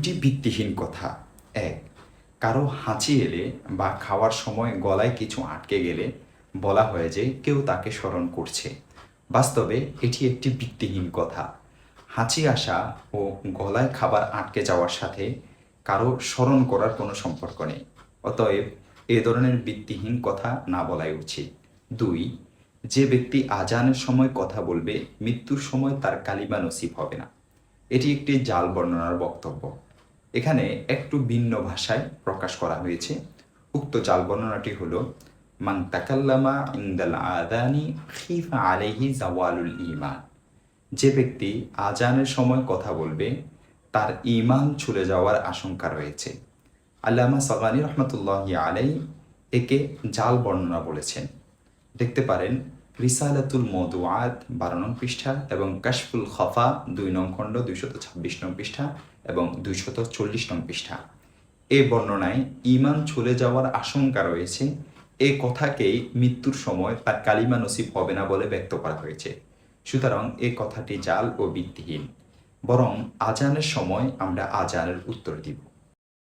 দুইটি ভিত্তিহীন কথা। এক, কারও হাঁচি এলে বা খাওয়ার সময় গলায় কিছু আটকে গেলে বলা হয় যে কেউ তাকে স্মরণ করছে। বাস্তবে এটি একটি ভিত্তিহীন কথা। হাঁচি আসা ও গলায় খাবার আটকে যাওয়ার সাথে কারও স্মরণ করার কোনো সম্পর্ক নেই। অতএব এ ধরনের ভিত্তিহীন কথা না বলাই উচিত। দুই, যে ব্যক্তি আজানের সময় কথা বলবে, মৃত্যুর সময় তার কালিমা নসিব হবে না। এটি একটি জাল বর্ণনার বক্তব্য। এখানে একটু ভিন্ন ভাষায় প্রকাশ করা হয়েছে। উক্ত জাল বর্ণনাটি হল, মান তাকাল্লামা ইন্দাল আদানি খিফা আলাইহি জাওয়ালুল ইমান যে ব্যক্তি আজানের সময় কথা বলবে, তার ইমান ছুলে যাওয়ার আশঙ্কা রয়েছে। আল্লামা সাগানি রহমতুল্লাহ আলাই একে জাল বর্ণনা বলেছেন। দেখতে পারেন রিসালাতুল মদুয়াত বারো নং পৃষ্ঠা এবং কাশফুল খফা দুই নং খণ্ড, দুইশত ছাব্বিশ নং পৃষ্ঠা এবং দুইশত চল্লিশ নং পৃষ্ঠা। এ বর্ণনায় ইমান চলে যাওয়ার আশঙ্কা রয়েছে। এ কথাকেই মৃত্যুর সময় তার কালিমা নসিব হবে না বলে ব্যক্ত করা হয়েছে। সুতরাং এ কথাটি জাল ও ভিত্তিহীন। বরং আজানের সময় আমরা আজানের উত্তর দিব।